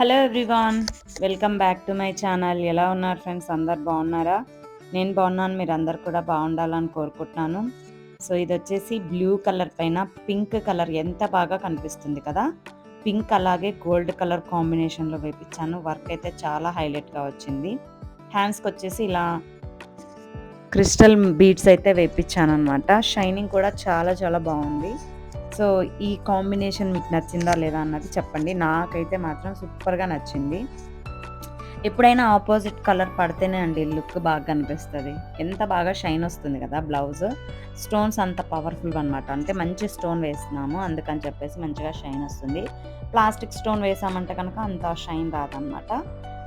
Hello everyone welcome back to my channel ఎలా ఉన్నారు friends అందరు బాగున్నారా? నేను బాగున్నాను. మీరు అందరు కూడా బాగుండాలని కోరుకుంటున్నాను. సో ఇది వచ్చేసి బ్లూ కలర్ పైన పింక్ కలర్ ఎంత బాగా కనిపిస్తుంది కదా? పింక్ అలాగే గోల్డ్ కలర్ కాంబినేషన్లో వేపించాను వర్క్ అయితే చాలా హైలైట్గా వచ్చింది. హ్యాండ్స్కి వచ్చేసి ఇలా క్రిస్టల్ బీడ్స్ అయితే వేపించాను అనమాట షైనింగ్ కూడా చాలా చాలా బాగుంది. సో ఈ కాంబినేషన్ మీకు నచ్చిందా లేదా అన్నది చెప్పండి. నాకైతే మాత్రం సూపర్గా నచ్చింది. ఎప్పుడైనా ఆపోజిట్ కలర్ పడితేనే అండి లుక్ బాగా కనిపిస్తుంది. ఎంత బాగా షైన్ వస్తుంది కదా బ్లౌజ్. స్టోన్స్ అంత పవర్ఫుల్ అనమాట అంటే మంచి స్టోన్ వేస్తున్నాము. అందుకని చెప్పేసి మంచిగా షైన్ వస్తుంది. ప్లాస్టిక్ స్టోన్ వేసామంటే కనుక అంత షైన్ రాదనమాట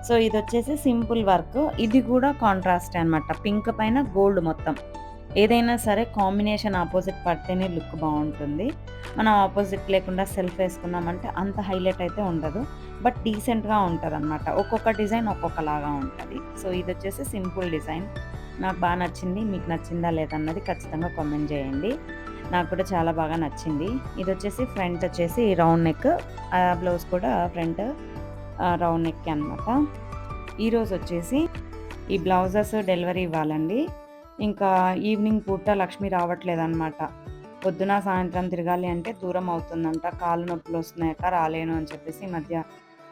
సో ఇది వచ్చేసి సింపుల్ వర్క్. ఇది కూడా కాంట్రాస్ట్ అనమాట పింక్ పైన గోల్డ్ మొత్తం. ఏదైనా సరే కాంబినేషన్ ఆపోజిట్ పడితేనే లుక్ బాగుంటుంది. మనం ఆపోజిట్ లేకుండా సెల్ఫ్ వేసుకున్నామంటే అంత హైలైట్ అయితే ఉండదు. బట్ డీసెంట్గా ఉంటుంది అనమాట ఒక్కొక్క డిజైన్ ఒక్కొక్కలాగా ఉంటుంది. సో ఇది వచ్చేసి సింపుల్ డిజైన్. నాకు బాగా నచ్చింది. మీకు నచ్చిందా లేదన్నది ఖచ్చితంగా కామెంట్ చేయండి. నాకు కూడా చాలా బాగా నచ్చింది. ఇది వచ్చేసి ఫ్రంట్ వచ్చేసి రౌండ్ నెక్. బ్లౌజ్ కూడా ఫ్రంట్ రౌండ్ నెక్ అనమాట ఈరోజు వచ్చేసి ఈ బ్లౌజెస్ డెలివరీ ఇవ్వాలండి. ఇంకా ఈవినింగ్ పూట లక్ష్మి రావట్లేదన్నమాట. పొద్దున సాయంత్రం తిరగాలి అంటే దూరం అవుతుందంట. కాళ్ళు నొప్పులు వస్తున్నాయక రాలేను అని చెప్పేసి ఈ మధ్య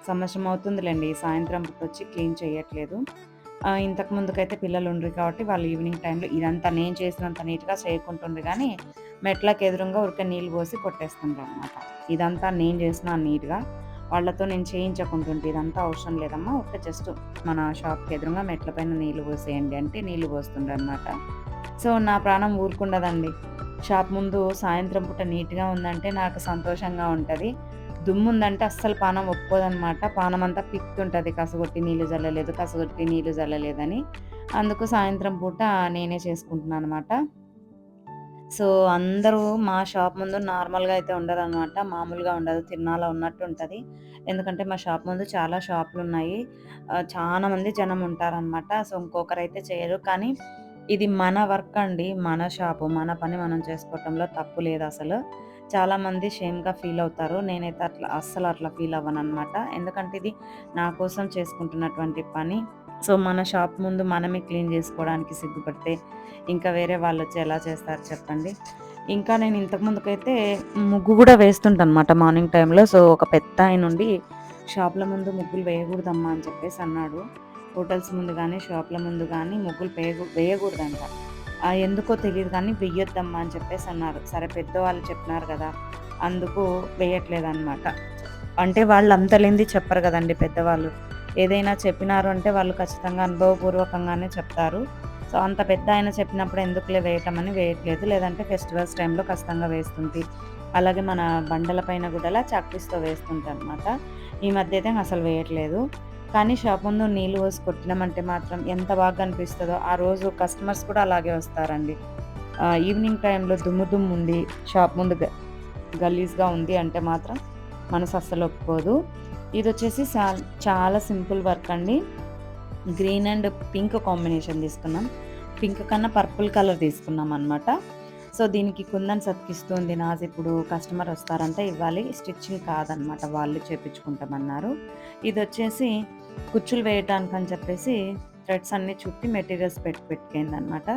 సంవత్సరం అవుతుందిలేండి. సాయంత్రం పూట వచ్చి క్లీన్ చేయట్లేదు. ఇంతకు ముందుకైతే పిల్లలు ఉండరు కాబట్టి వాళ్ళు ఈవినింగ్ టైంలో ఇదంతా నేను చేసినంత నీట్గా చేయకుంటుండ్రు కానీ మెట్లకు ఎదురుగా ఉరికే నీళ్ళు పోసి కొట్టేస్తుండ్రు అనమాట ఇదంతా నేను చేసిన నీట్గా. వాళ్ళతో నేను చేయించకుంటుంటే ఇదంతా అవసరం లేదమ్మా. ఒక జస్ట్ మన షాప్కి ఎదురుగా మెట్ల పైన నీళ్ళు పోసేయండి అంటే నీళ్ళు పోస్తుండ్రు అనమాట సో నా ప్రాణం ఊరుకుండదండి. షాప్ ముందు సాయంత్రం పూట నీట్గా ఉందంటే నాకు సంతోషంగా ఉంటుంది. దుమ్ము ఉందంటే అస్సలు పానం ఒప్పుకోదనమాట పానం అంతా పిక్తుంటుంది. కసగొట్టి నీళ్ళు జల్లలేదు కసగొట్టి నీళ్ళు జల్లలేదని. అందుకు సాయంత్రం పూట నేనే చేసుకుంటున్నాను అనమాట సో అందరూ మా షాప్ ముందు నార్మల్గా అయితే ఉండదు అనమాట మామూలుగా ఉండదు. తిరునాల ఉన్నట్టు ఉంటుంది. ఎందుకంటే మా షాప్ ముందు చాలా షాపులు ఉన్నాయి చాలా మంది జనం ఉంటారనమాట సో ఇంకొకరు అయితే చేయరు. కానీ ఇది మన వర్క్ అండి. మన షాపు. మన పని మనం చేసుకోవటంలో తప్పు లేదు అసలు. చాలామంది షేమ్గా ఫీల్ అవుతారు. నేనైతే అట్లా అస్సలు అట్లా ఫీల్ అవ్వను అనమాట ఎందుకంటే ఇది నా కోసం చేసుకుంటున్నటువంటి పని. సో మన షాప్ ముందు మనమే క్లీన్ చేసుకోవడానికి సిగ్గుపడితే ఇంకా వేరే వాళ్ళు వచ్చి ఎలా చేస్తారు చెప్పండి. ఇంకా నేను ఇంతకు ముందుకైతే ముగ్గు కూడా వేస్తుంటాను అనమాట మార్నింగ్ టైంలో. సో ఒక పెద్ద ఆయన ఉండి షాప్ల ముందు ముగ్గులు వేయకూడదమ్మా అని చెప్పేసి అన్నాడు. హోటల్స్ ముందు కానీ షాప్ల ముందు కానీ ముగ్గులు వేయకూ వేయకూడదంట. ఎందుకో తెలియదు కానీ వెయ్యొద్దమ్మా అని చెప్పేసి అన్నారు. సరే పెద్దవాళ్ళు చెప్పినారు కదా అందుకు వేయట్లేదు అనమాట అంటే వాళ్ళు అంతలేంది చెప్పరు కదండి పెద్దవాళ్ళు. ఏదైనా చెప్పినారు అంటే వాళ్ళు ఖచ్చితంగా అనుభవపూర్వకంగానే చెప్తారు. సో అంత పెద్ద ఆయన చెప్పినప్పుడు ఎందుకులే వేయటం అని వేయట్లేదు. లేదంటే ఫెస్టివల్స్ టైంలో ఖచ్చితంగా వేస్తుంది అలాగే మన బండలపైన కూడా చాక్పీస్తో వేస్తుంటే అనమాట ఈ మధ్య అయితే అసలు వేయట్లేదు. కానీ షాప్ ముందు నీళ్ళు పోసి కొట్టినామంటే మాత్రం ఎంత బాగా అనిపిస్తుందో. ఆ రోజు కస్టమర్స్ కూడా అలాగే వస్తారండి. ఈవినింగ్ టైంలో దుమ్ము దుమ్ము ఉండి షాప్ ముందు గలీజ్గా ఉంది అంటే మాత్రం మనసు అస్సలు ఒప్పుకోదు. ఇది వచ్చేసి చాలా సింపుల్ వర్క్ అండి. గ్రీన్ అండ్ పింక్ కాంబినేషన్ తీసుకున్నాం. పింక్ కన్నా పర్పుల్ కలర్ తీసుకున్నాం అనమాట సో దీనికి కుందన్ సతికిస్తుంది నాజ్. ఇప్పుడు కస్టమర్ వస్తారంటే ఇవ్వాలి. స్టిచ్చింగ్ కాదనమాట వాళ్ళు చేపించుకుంటామన్నారు. ఇది వచ్చేసి కుచ్చులు వేయటానికి అని చెప్పేసి థ్రెడ్స్ అన్నీ చుట్టి మెటీరియల్స్ పెట్టి పెట్టుకుంది అనమాట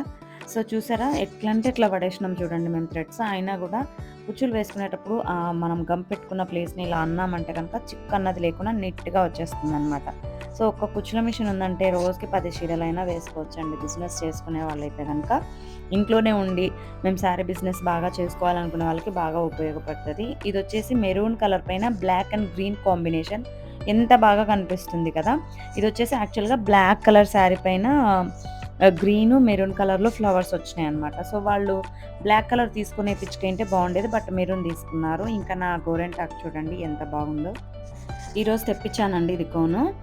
సో చూసారా ఎట్లా అంటే ఎట్లా పడేసినాం చూడండి మేము థ్రెడ్స్. అయినా కూడా కుచ్చులు వేసుకునేటప్పుడు మనం గమ్ పెట్టుకున్న ప్లేస్ని ఇలా అన్నామంటే కనుక చిక్ అన్నది లేకుండా నీట్గా వచ్చేస్తుంది అనమాట సో ఒక కుచ్చుల మిషన్ ఉందంటే రోజుకి పది చీరలైనా వేసుకోవచ్చు అండి బిజినెస్ చేసుకునే వాళ్ళైతే కనుక ఇంట్లోనే ఉండి మేము శారీ బిజినెస్ బాగా చేసుకోవాలనుకునే వాళ్ళకి బాగా ఉపయోగపడుతుంది. ఇది వచ్చేసి మెరూన్ కలర్ పైన బ్లాక్ అండ్ గ్రీన్ కాంబినేషన్. ఎంత బాగా కనిపిస్తుంది కదా. ఇది వచ్చేసి యాక్చువల్గా బ్లాక్ కలర్ శారీ పైన గ్రీన్ మెరూన్ కలర్లో ఫ్లవర్స్ వచ్చినాయి అనమాట సో వాళ్ళు బ్లాక్ కలర్ తీసుకునే పిచ్చుకంటే బాగుండేది బట్ మెరూన్ తీసుకున్నారు. ఇంకా నా గోరెంటాక్ చూడండి ఎంత బాగుందో. ఈరోజు తెప్పించానండి ఇది కోను.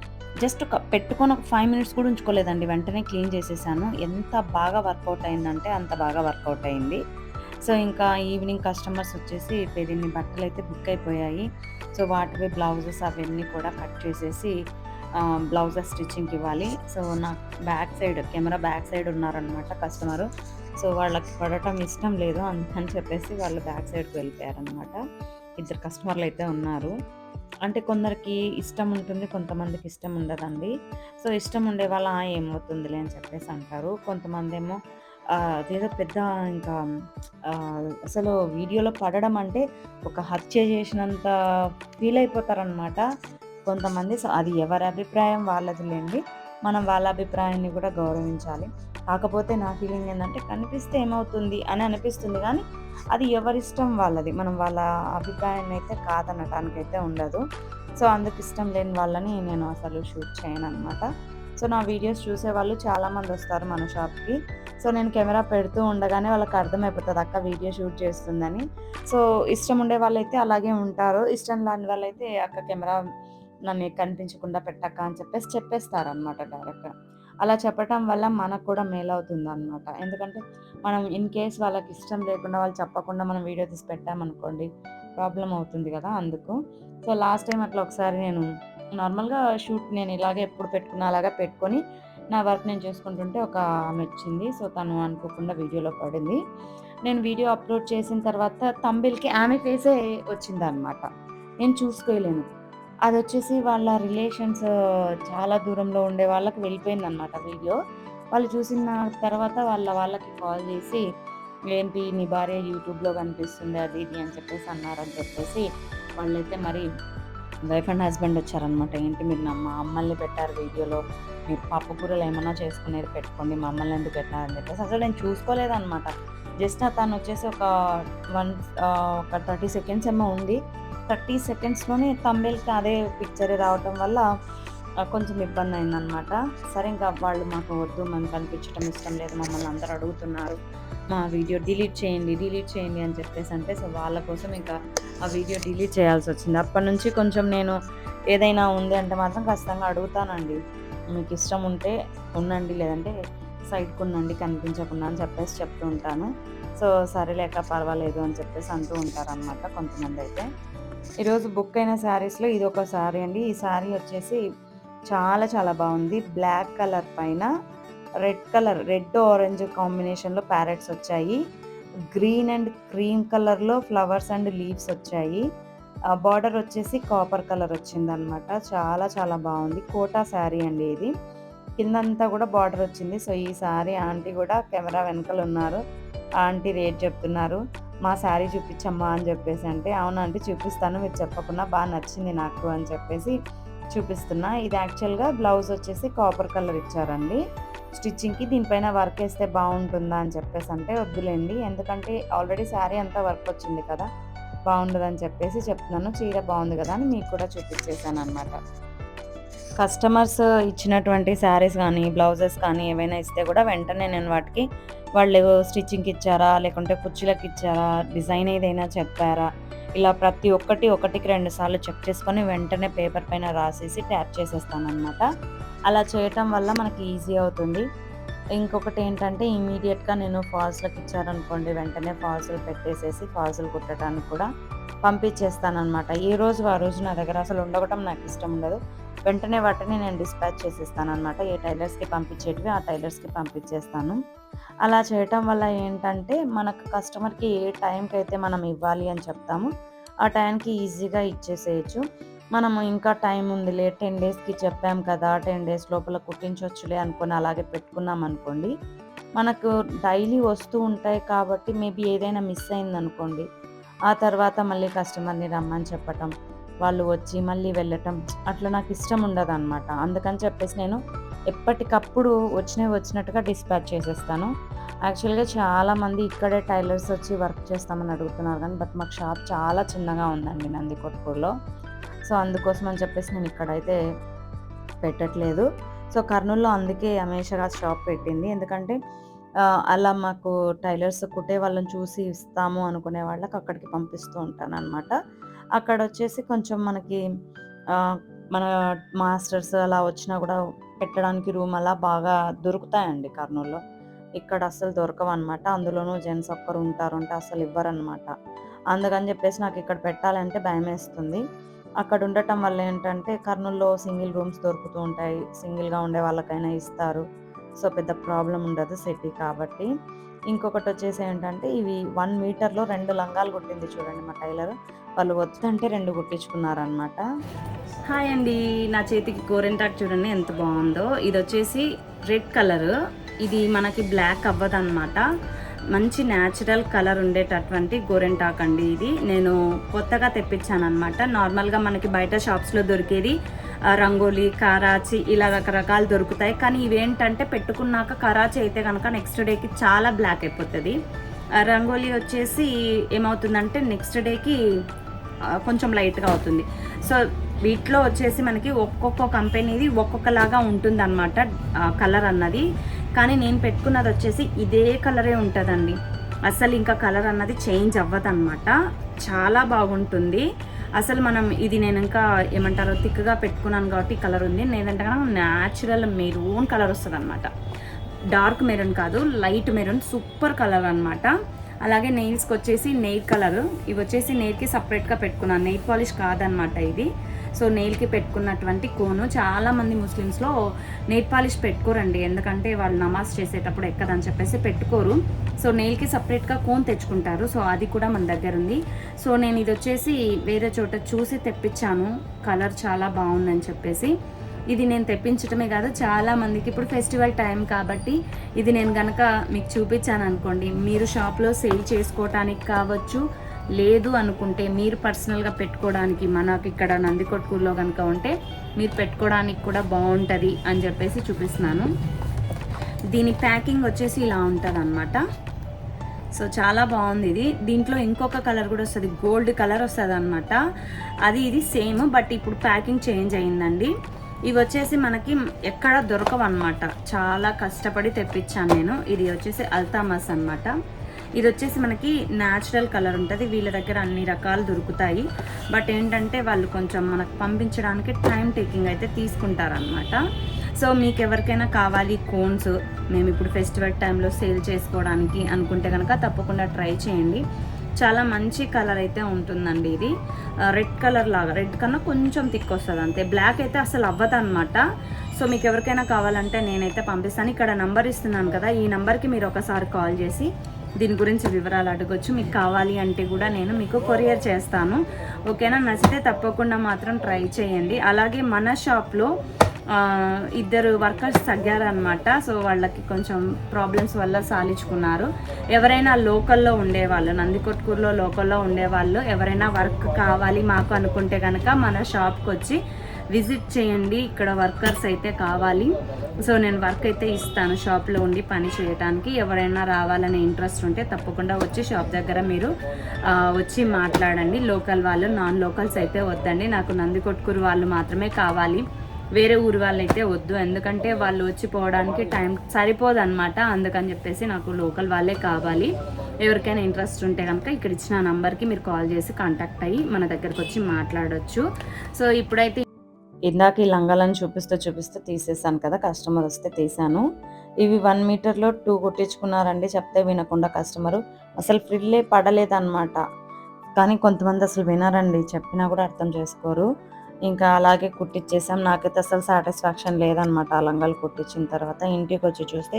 జస్ట్ ఒక పెట్టుకొని ఒక ఫైవ్ మినిట్స్ కూడా ఉంచుకోలేదండి వెంటనే క్లీన్ చేసేసాను. ఎంత బాగా వర్కౌట్ అయిందంటే అంత బాగా వర్కౌట్ అయింది. సో ఇంకా ఈవినింగ్ కస్టమర్స్ వచ్చేసి పెరిన్ని బట్టలు అయితే బుక్ అయిపోయాయి. సో వాటివి బ్లౌజెస్ అవన్నీ కూడా కట్ చేసేసి బ్లౌజెస్ స్టిచ్చింగ్కి ఇవ్వాలి. సో నాకు back side camera back side ఉన్నారనమాట కస్టమరు. సో వాళ్ళకి పడటం ఇష్టం లేదు అని చెప్పేసి వాళ్ళు బ్యాక్ సైడ్కి వెళ్ళిపోయారనమాట ఇద్దరు కస్టమర్లు అయితే ఉన్నారు. అంటే కొందరికి ఇష్టం ఉంటుంది కొంతమందికి ఇష్టం ఉండదండి. సో ఇష్టం ఉండే వాళ్ళ ఏమవుతుందిలే అని చెప్పేసి అంటారు. కొంతమంది ఏమో అదేదో పెద్ద ఇంకా అసలు వీడియోలో పడడం అంటే ఒక హత్య చేసినంత ఫీల్ అయిపోతారనమాట కొంతమంది సో అది ఎవరి అభిప్రాయం వాళ్ళదిలేండి. మనం వాళ్ళ అభిప్రాయాన్ని కూడా గౌరవించాలి. కాకపోతే నా ఫీలింగ్ ఏంటంటే కనిపిస్తే ఏమవుతుంది అని అనిపిస్తుంది కానీ అది ఎవరిష్టం వాళ్ళది. మనం వాళ్ళ అభిప్రాయాన్ని అయితే కాదనటానికైతే ఉండదు. సో అందుకు ఇష్టం లేని వాళ్ళని నేను అసలు షూట్ చేయను అనమాట సో నా వీడియోస్ చూసే వాళ్ళు చాలామంది వస్తారు మన షాప్కి. సో నేను కెమెరా పెడుతూ ఉండగానే వాళ్ళకి అర్థమైపోతుంది అక్క వీడియో షూట్ చేస్తుందని. సో ఇష్టం ఉండే వాళ్ళైతే అలాగే ఉంటారు. ఇష్టం లేని వాళ్ళైతే అక్క కెమెరా నన్ను కనిపించకుండా పెట్టక్క అని చెప్పేసి చెప్పేస్తారు అనమాట డైరెక్ట్గా అలా చెప్పటం వల్ల మనకు కూడా మేలు అవుతుంది అనమాట ఎందుకంటే మనం ఇన్ కేస్ వాళ్ళకి ఇష్టం లేకుండా వాళ్ళు చెప్పకుండా మనం వీడియో తీసి పెట్టామనుకోండి ప్రాబ్లం అవుతుంది కదా అందుకు. సో లాస్ట్ టైం అట్లా ఒకసారి నేను నార్మల్గా షూట్ నేను ఇలాగే ఎప్పుడు పెట్టుకున్నా అలాగా పెట్టుకొని నా వర్క్ నేను చేసుకుంటుంటే ఒక ఆమె వచ్చింది. సో తను అనుకోకుండా వీడియోలో పడింది. నేను వీడియో అప్లోడ్ చేసిన తర్వాత తంబిల్కి ఆమె ఫేసే వచ్చింది అనమాట నేను చూసుకోలేను. అది వచ్చేసి వాళ్ళ రిలేషన్స్ చాలా దూరంలో ఉండే వాళ్ళకి వెళ్ళిపోయింది అనమాట వీడియో. వాళ్ళు చూసిన తర్వాత వాళ్ళ వాళ్ళకి కాల్ చేసి ఏంటి నీ భార్య యూట్యూబ్లో కనిపిస్తుంది అది ఇది అని చెప్పేసి అన్నారని చెప్పేసి వాళ్ళైతే మరి వైఫ్ అండ్ హస్బెండ్ వచ్చారనమాట ఏంటి మీరు నా మా అమ్మల్ని పెట్టారు వీడియోలో మీరు పప్పు కూరలు ఏమన్నా చేసుకునేది పెట్టుకోండి మా అమ్మల్ని ఎందుకు పెట్టారని చెప్పేసి. అసలు నేను చూసుకోలేదన్నమాట. జస్ట్ తను వచ్చేసి ఒక వన్ ఒక థర్టీ సెకండ్స్ ఏమో ఉంది. థర్టీ సెకండ్స్లోనే తమిళ్కి అదే పిక్చర్ రావటం వల్ల కొంచెం ఇబ్బంది అయిందనమాట సరే ఇంకా వాళ్ళు మాకు వద్దు మనకు కనిపించడం ఇష్టం లేదు మమ్మల్ని అందరూ అడుగుతున్నారు. మా వీడియో డిలీట్ చేయండి డిలీట్ చేయండి అని చెప్పేసి అంటే సో వాళ్ళ కోసం ఇంకా ఆ వీడియో డిలీట్ చేయాల్సి వచ్చింది. అప్పటి నుంచి కొంచెం నేను ఏదైనా ఉంది అంటే మాత్రం ఖచ్చితంగా అడుగుతానండి. మీకు ఇష్టం ఉంటే ఉండండి లేదంటే సైడ్కి ఉండండి కనిపించకుండా అని చెప్పేసి చెప్తూ ఉంటాను. సో సరే లేక పర్వాలేదు అని చెప్పేసి అంటూ ఉంటారనమాట కొంతమంది అయితే ఈరోజు బుక్ అయిన శారీస్లో ఇది ఒక శారీ అండి. ఈ శారీ వచ్చేసి చాలా చాలా బాగుంది. బ్లాక్ కలర్ పైన రెడ్ కలర్ రెడ్ ఆరెంజ్ కాంబినేషన్లో ప్యారెట్స్ వచ్చాయి. గ్రీన్ అండ్ క్రీమ్ కలర్లో ఫ్లవర్స్ అండ్ లీవ్స్ వచ్చాయి. బార్డర్ వచ్చేసి కాపర్ కలర్ వచ్చిందనమాట. చాలా చాలా బాగుంది. కోటా శారీ అండి ఇది. కిందంతా కూడా బార్డర్ వచ్చింది. సో ఈ శారీ ఆంటీ కూడా కెమెరా వెనకాల ఉన్నారు. ఆంటీ రేట్ చెప్తున్నారు. మా శారీ చూపించమ్మా అని చెప్పేసి అంటే అవునంటే చూపిస్తాను మీరు చెప్పకుండా బాగా నచ్చింది నాకు అని చెప్పేసి చూపిస్తున్నా. ఇది యాక్చువల్గా బ్లౌజ్ వచ్చేసి కాపర్ కలర్ ఇచ్చారండి. స్టిచ్చింగ్కి దీనిపైన వర్క్ వేస్తే బాగుంటుందా అని చెప్పేసి అంటే వద్దులేండి. ఎందుకంటే ఆల్రెడీ శారీ అంతా వర్క్ వచ్చింది కదా బాగుండదని చెప్పేసి చెప్తున్నాను. చీర బాగుంది కదా అని మీకు కూడా చూపించేసాను అనమాట కస్టమర్స్ ఇచ్చినటువంటి శారీస్ కానీ బ్లౌజెస్ కానీ ఏవైనా ఇస్తే కూడా వెంటనే నేను వాటికి వాళ్ళు స్టిచ్చింగ్కి ఇచ్చారా లేకుంటే కుర్చీలకు ఇచ్చారా డిజైన్ ఏదైనా చెప్పారా? ఇలా ప్రతి ఒక్కటి ఒకటికి రెండు సార్లు చెక్ చేసుకొని వెంటనే పేపర్ పైన రాసేసి ట్యాప్ చేసేస్తానమాట అలా చేయటం వల్ల మనకి ఈజీ అవుతుంది. ఇంకొకటి ఏంటంటే ఇమీడియట్గా నేను ఫాల్స్లకు ఇచ్చారనుకోండి వెంటనే ఫాల్స్లు పెట్టేసేసి ఫాల్స్లు కుట్టడానికి కూడా పంపించేస్తాను అనమాట ఏ రోజు ఆ రోజు నా దగ్గర అసలు ఉండగటం నాకు ఇష్టం ఉండదు. వెంటనే వాటిని నేను డిస్పాచ్ చేసేస్తాను అనమాట ఏ టైలర్స్కి పంపించేటివి ఆ టైలర్స్కి పంపించేస్తాను. అలా చేయటం వల్ల ఏంటంటే మనకు కస్టమర్కి ఏ టైంకి అయితే మనం ఇవ్వాలి అని చెప్తాము ఆ టైంకి ఈజీగా ఇచ్చేసేయచ్చు. మనము ఇంకా టైం ఉందిలే టెన్ డేస్కి చెప్పాం కదా టెన్ డేస్ లోపల కుట్టించవచ్చులే అనుకొని అలాగే పెట్టుకున్నాం అనుకోండి మనకు డైలీ వస్తూ ఉంటాయి కాబట్టి మేబీ ఏదైనా మిస్ అయింది అనుకోండి ఆ తర్వాత మళ్ళీ కస్టమర్ని రమ్మని చెప్పటం. వాళ్ళు వచ్చి మళ్ళీ వెళ్ళటం అట్లా నాకు ఇష్టం ఉండదు అనమాట అందుకని చెప్పేసి నేను ఎప్పటికప్పుడు వచ్చినవి వచ్చినట్టుగా డిస్పాచ్ చేసేస్తాను. యాక్చువల్గా చాలామంది ఇక్కడే టైలర్స్ వచ్చి వర్క్ చేస్తామని అడుగుతున్నారు కానీ బట్ మాకు షాప్ చాలా చిన్నగా ఉందండి నంది కొట్కూరులో సో అందుకోసం అని చెప్పేసి నేను ఇక్కడైతే పెట్టట్లేదు. సో కర్నూలులో అందుకే అమేషగా షాప్ పెట్టింది. ఎందుకంటే అలా మాకు టైలర్స్ కుట్టే వాళ్ళని చూసి ఇస్తాము అనుకునే వాళ్ళకి అక్కడికి పంపిస్తూ ఉంటాను అనమాట అక్కడ వచ్చేసి కొంచెం మనకి మన మాస్టర్స్ అలా వచ్చినా కూడా పెట్టడానికి రూమ్ అలా బాగా దొరుకుతాయండి కర్నూలులో. ఇక్కడ అసలు దొరకవు అనమాట అందులోనూ జెంట్స్ ఒక్కరు ఉంటారంటే అసలు ఇవ్వరనమాట అందుకని చెప్పేసి నాకు ఇక్కడ పెట్టాలంటే భయం వేస్తుంది అక్కడ ఉండటం వల్ల ఏంటంటే కర్నూలులో సింగిల్ రూమ్స్ దొరుకుతూ ఉంటాయి. సింగిల్గా ఉండే వాళ్ళకైనా ఇస్తారు. సో పెద్ద ప్రాబ్లం ఉండదు సిటీ కాబట్టి. ఇంకొకటి వచ్చేసి ఏంటంటే ఇవి వన్ మీటర్లో రెండు లంగాలు కుట్టింది చూడండి మా టైలర్. వాళ్ళు వద్దంటే రెండు కుట్టించుకున్నారనమాట హాయ్ అండి. నా చేతికి గోరెంటాక్ చూడండి ఎంత బాగుందో. ఇది వచ్చేసి రెడ్ కలర్. ఇది మనకి బ్లాక్ అవ్వదు అనమాట మంచి న్యాచురల్ కలర్ ఉండేటటువంటి గోరెంటాక్ అండి ఇది. నేను కొత్తగా తెప్పించాను అనమాట నార్మల్గా మనకి బయట షాప్స్లో దొరికేది రంగోలీ కరాచీ ఇలా రకరకాలు దొరుకుతాయి. కానీ ఇవేంటంటే పెట్టుకున్నాక కరాచీ అయితే కనుక నెక్స్ట్ డేకి చాలా బ్లాక్ అయిపోతుంది. రంగోలీ వచ్చేసి ఏమవుతుందంటే నెక్స్ట్ డేకి కొంచెం లైట్గా అవుతుంది. సో వీటిలో వచ్చేసి మనకి ఒక్కొక్క కంపెనీది ఒక్కొక్కలాగా ఉంటుంది అనమాట కలర్ అన్నది. కానీ నేను పెట్టుకున్నది వచ్చేసి ఇదే కలరే ఉంటుందండి. అసలు ఇంకా కలర్ అన్నది చేంజ్ అవ్వదన్నమాట. చాలా బాగుంటుంది. అసలు మనం ఇది నేను ఇంకా ఏమంటారో థిక్గా పెట్టుకున్నాను కాబట్టి కలర్ ఉంది. నేనంటే కనుక న్యాచురల్ మెరూన్ కలర్ వస్తుంది అనమాట డార్క్ మెరూన్ కాదు లైట్ మెరూన్ సూపర్ కలర్ అనమాట అలాగే నెయిల్స్కి వచ్చేసి నెయిల్ కలర్ ఇవి వచ్చేసి నెయిల్కి సపరేట్గా పెట్టుకున్నాను. నెయిల్ పాలిష్ కాదనమాట ఇది. సో నెయిల్కి పెట్టుకున్నటువంటి కోను చాలా మంది ముస్లిమ్స్లో నెయిల్ పాలిష్ పెట్టుకోరండి. ఎందుకంటే వాళ్ళు నమాజ్ చేసేటప్పుడు ఎక్కదని చెప్పేసి పెట్టుకోరు. సో నెయిల్కి సపరేట్గా కోన్ తెచ్చుకుంటారు. సో అది కూడా మన దగ్గర ఉంది. సో నేను ఇది వచ్చేసి వేరే చోట చూసి తెప్పించాను. కలర్ చాలా బాగుందని చెప్పేసి. ఇది నేను తెప్పించడమే కాదు చాలా మందికి ఇప్పుడు ఫెస్టివల్ టైం కాబట్టి ఇది నేను కనుక మీకు చూపించాను అనుకోండి. మీరు షాప్లో సేల్ చేసుకోవటానికి కావచ్చు లేదు అనుకుంటే మీరు పర్సనల్గా పెట్టుకోవడానికి మనకి ఇక్కడ నందికొట్కూరులో కనుక ఉంటే మీరు పెట్టుకోవడానికి కూడా బాగుంటుంది అని చెప్పేసి చూపిస్తున్నాను. దీని ప్యాకింగ్ వచ్చేసి ఇలా ఉంటుంది సో చాలా బాగుంది ఇది. దీంట్లో ఇంకొక కలర్ కూడా వస్తుంది. గోల్డ్ కలర్ వస్తుంది అనమాట అది ఇది సేమ్ బట్ ఇప్పుడు ప్యాకింగ్ చేంజ్ అయిందండి. ఇవి వచ్చేసి మనకి ఎక్కడ దొరకవు అనమాట చాలా కష్టపడి తెప్పించాను నేను. ఇది వచ్చేసి అల్తామస్ అన్నమాట. ఇది వచ్చేసి మనకి న్యాచురల్ కలర్ ఉంటుంది. వీళ్ళ దగ్గర అన్ని రకాలు దొరుకుతాయి. బట్ ఏంటంటే వాళ్ళు కొంచెం మనకు పంపించడానికి టైం టేకింగ్ అయితే తీసుకుంటారనమాట సో మీకు ఎవరికైనా కావాలి కోన్స్ మేము ఇప్పుడు ఫెస్టివల్ టైంలో సేల్ చేసుకోవడానికి అనుకుంటే కనుక తప్పకుండా ట్రై చేయండి. చాలా మంచి కలర్ అయితే ఉంటుందండి ఇది. Uh, రెడ్ కలర్ లాగా రెడ్ కన్నా కొంచెం థిక్ వస్తుంది అంతే. బ్లాక్ అయితే అసలు అవ్వదు అనమాట సో మీకు ఎవరికైనా కావాలంటే నేనైతే పంపిస్తాను. ఇక్కడ నంబర్ ఇస్తున్నాను కదా ఈ నెంబర్కి మీరు ఒకసారి కాల్ చేసి దీని గురించి వివరాలు అడగొచ్చు. మీకు కావాలి అంటే కూడా నేను మీకు కొరియర్ చేస్తాను. ఓకేనా? నచ్చితే తప్పకుండా మాత్రం ట్రై చేయండి. అలాగే మన షాప్లో ఇద్దరు వర్కర్స్ తగ్గారనమాట సో వాళ్ళకి కొంచెం ప్రాబ్లమ్స్ వల్ల సాలించుకున్నారు ఎవరైనా లోకల్లో ఉండేవాళ్ళు నందికొట్కూరులో లోకల్లో ఉండేవాళ్ళు ఎవరైనా వర్క్ కావాలి మాకు అనుకుంటే కనుక మన షాప్కి వచ్చి విజిట్ చేయండి. ఇక్కడ వర్కర్స్ అయితే కావాలి. సో నేను వర్క్ అయితే ఇస్తాను షాప్లో ఉండి పని చేయడానికి ఎవరైనా రావాలనే ఇంట్రెస్ట్ ఉంటే తప్పకుండా వచ్చి షాప్ దగ్గర మీరు వచ్చి మాట్లాడండి. లోకల్ వాళ్ళు నాన్ లోకల్స్ అయితే వద్దండి. నాకు నందికొట్కూరు వాళ్ళు మాత్రమే కావాలి. వేరే ఊరు వాళ్ళు అయితే వద్దు. ఎందుకంటే వాళ్ళు వచ్చి పోవడానికి టైం సరిపోదు అనమాట అందుకని చెప్పేసి నాకు లోకల్ వాళ్ళే కావాలి. ఎవరికైనా ఇంట్రెస్ట్ ఉంటే కనుక ఇక్కడ ఇచ్చిన నంబర్కి మీరు కాల్ చేసి కాంటాక్ట్ అయ్యి మన దగ్గరకు వచ్చి మాట్లాడొచ్చు. సో ఇప్పుడైతే ఇందాక ఈ లంగాలను చూపిస్తూ చూపిస్తూ తీసేసాను కదా కస్టమర్ వస్తే తీసాను ఇవి వన్ మీటర్లో టూ కుట్టించుకున్నారండి చెప్తే వినకుండా కస్టమరు. అసలు ఫ్రిల్లే పడలేదన్నమాట. కానీ కొంతమంది అసలు వినరండి చెప్పినా కూడా అర్థం చేసుకోరు. ఇంకా అలాగే కుట్టించేసాం నాకైతే అసలు సాటిస్ఫాక్షన్ లేదనమాట ఆ లంగాలు కుట్టించిన తర్వాత. ఇంటికి వచ్చి చూస్తే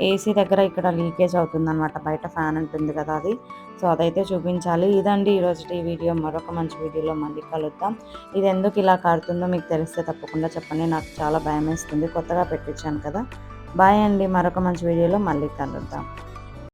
ఏసీ దగ్గర ఇక్కడ లీకేజ్ అవుతుందన్నమాట. బయట ఫ్యాన్ ఉంటుంది కదా అది. సో అదైతే చూపించాలి. ఇదండి ఈరోజు ఈ వీడియో. మరొక మంచి వీడియోలో మళ్ళీ కలుద్దాం. ఇది ఎందుకు ఇలా కారుతుందో మీకు తెలిస్తే తప్పకుండా చెప్పండి. నాకు చాలా భయం వేస్తుంది కొత్తగా పెట్టించాను కదా. బాయ్ అండి. మరొక మంచి వీడియోలో మళ్ళీ కలుద్దాం.